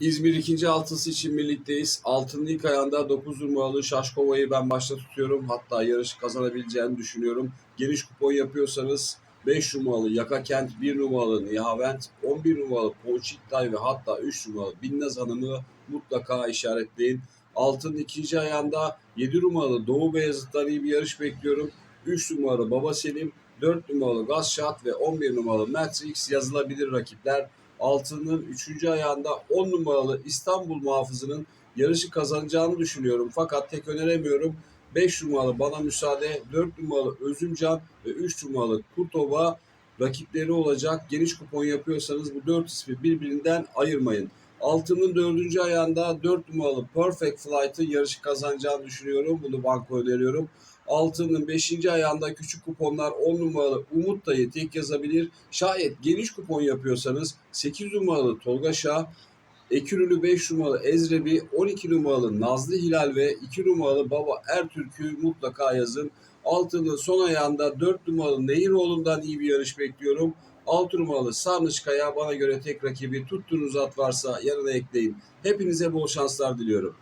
İzmir ikinci altısı için birlikteyiz. Altının ilk ayağında 9 numaralı Şaşkova'yı ben başta tutuyorum. Hatta yarışı kazanabileceğini düşünüyorum. Geniş kupon yapıyorsanız 5 numaralı Yaka Kent, 1 numaralı Nihavent, 11 numaralı Ponçiktay ve hatta 3 numaralı Binnaz Hanım'ı mutlaka işaretleyin. Altının ikinci ayağında 7 numaralı Doğu Beyazıt'tan iyi bir yarış bekliyorum. 3 numaralı Baba Selim, 4 numaralı Gazşat ve 11 numaralı Matrix yazılabilir rakipler. Altının 3. ayağında 10 numaralı İstanbul muhafızının yarışı kazanacağını düşünüyorum. Fakat tek öneremiyorum. 5 numaralı Bana Müsaade, 4 numaralı Özümcan ve 3 numaralı Kurtova rakipleri olacak. Geniş kupon yapıyorsanız bu 4 ismi birbirinden ayırmayın. Altının 4. ayağında 4 numaralı Perfect Flight'ın yarışı kazanacağını düşünüyorum. Bunu banko öneriyorum. Altının 5. ayağında küçük kuponlar 10 numaralı Umut Dayı tek yazabilir. Şayet geniş kupon yapıyorsanız 8 numaralı Tolga Şah, Ekürülü 5 numaralı Ezrebi, 12 numaralı Nazlı Hilal ve 2 numaralı Baba Ertürk'ü mutlaka yazın. Altının son ayağında 4 numaralı Nehiroğlu'ndan iyi bir yarış bekliyorum. 6 numaralı Sarnıçkaya bana göre tek rakibi tuttuğunuz at varsa yanına ekleyin. Hepinize bol şanslar diliyorum.